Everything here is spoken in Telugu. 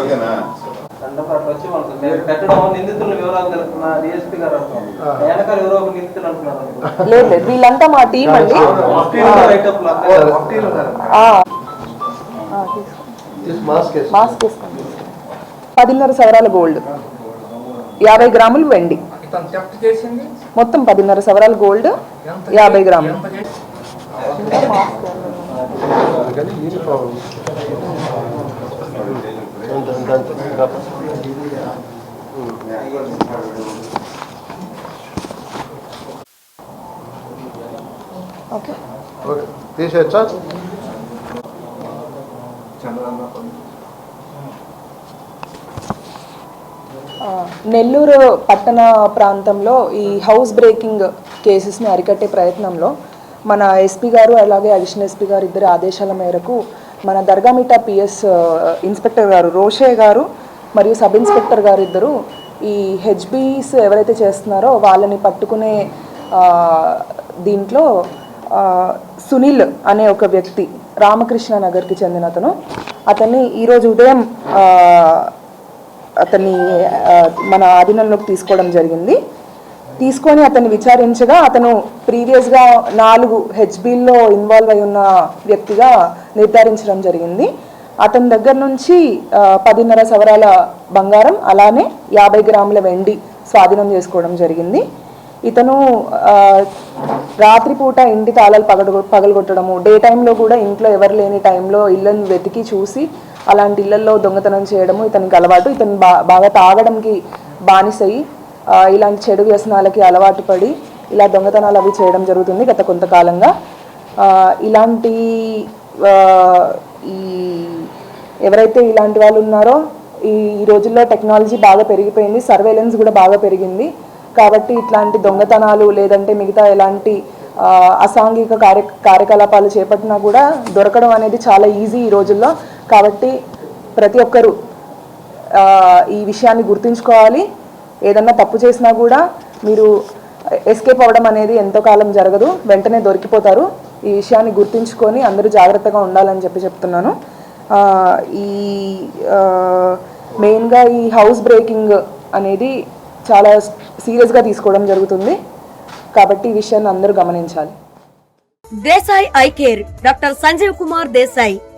ఓకేనా దండపాటు వచ్చి మనకు మీరు పెట్టడం నిందితుల వివరాలు తెలుపుతున్న డిఎస్పీ గారు అంటున్నారు. వెనకాల ఎవరో ఒక నిందితులు అంటున్నారు లేదు లేదు వీళ్ళంతా మా టీం అండి. మాస్క్ వేసుకోండి. పదిన్నర సవరాల గోల్డ్ యాభై గ్రాములు వెండి. మొత్తం పదిన్నర సవరాల గోల్డ్ యాభై గ్రాములు. ఓకే. తీసేచ్చా నెల్లూరు పట్టణ ప్రాంతంలో ఈ హౌస్ బ్రేకింగ్ కేసెస్ని అరికట్టే ప్రయత్నంలో మన ఎస్పీ గారు అలాగే అడిషనల్ ఎస్పీ గారు ఇద్దరి ఆదేశాల మేరకు మన దర్గామిటా పిఎస్ ఇన్స్పెక్టర్ గారు రోషే గారు మరియు సబ్ ఇన్స్పెక్టర్ గారు ఇద్దరు ఈ హెచ్బీస్ ఎవరైతే చేస్తున్నారో వాళ్ళని పట్టుకునే దీంట్లో సునీల్ అనే ఒక వ్యక్తి రామకృష్ణ నగర్కి చెందిన అతను. అతన్ని ఈరోజు ఉదయం అతన్ని మన ఆధీనంలోకి తీసుకోవడం జరిగింది. తీసుకొని అతన్ని విచారించగా అతను ప్రీవియస్గా నాలుగు హెచ్బీల్లో ఇన్వాల్వ్ అయి ఉన్న వ్యక్తిగా నిర్ధారించడం జరిగింది. అతని దగ్గర నుంచి పదిన్నర సవరాల బంగారం అలానే యాభై గ్రాముల వెండి స్వాధీనం చేసుకోవడం జరిగింది. ఇతను రాత్రిపూట ఇంటి తాళాలు పగల పగలగొట్టడము డే టైంలో కూడా ఇంట్లో ఎవరు లేని టైంలో ఇళ్ళను వెతికి చూసి అలాంటి ఇళ్ళలో దొంగతనం చేయడము ఇతనికి అలవాటు. ఇతను బా బాగా తాగడంకి బానిసయి. ఇలాంటి చెడు వ్యసనాలకి అలవాటు పడి ఇలా దొంగతనాలు అవి చేయడం జరుగుతుంది గత కొంతకాలంగా. ఇలాంటి ఈ ఎవరైతే ఇలాంటి వాళ్ళు ఉన్నారో ఈ ఈ రోజుల్లో టెక్నాలజీ బాగా పెరిగిపోయింది సర్వేలెన్స్ కూడా బాగా పెరిగింది. కాబట్టి ఇట్లాంటి దొంగతనాలు లేదంటే మిగతా ఎలాంటి అసాంఘిక కార్య కార్యకలాపాలు చేపట్టినా కూడా దొరకడం అనేది చాలా ఈజీ ఈ రోజుల్లో. కాబట్టి ప్రతి ఒక్కరూ ఈ విషయాన్ని గుర్తుంచుకోవాలి. ఏదన్నా తప్పు చేసినా కూడా మీరు ఎస్కేప్ అవ్వడం అనేది ఎంతో కాలం జరగదు. వెంటనే దొరికిపోతారు. ఈ విషయాన్ని గుర్తుంచుకొని అందరూ జాగ్రత్తగా ఉండాలని చెప్పి చెప్తున్నాను. ఈ మెయిన్గా ఈ హౌస్ బ్రేకింగ్ అనేది చాలా సీరియస్గా తీసుకోవడం జరుగుతుంది. కాబట్టి ఈ విషయాన్ని అందరూ గమనించాలి. Desai eye care doctor Sanjeev Kumar Desai.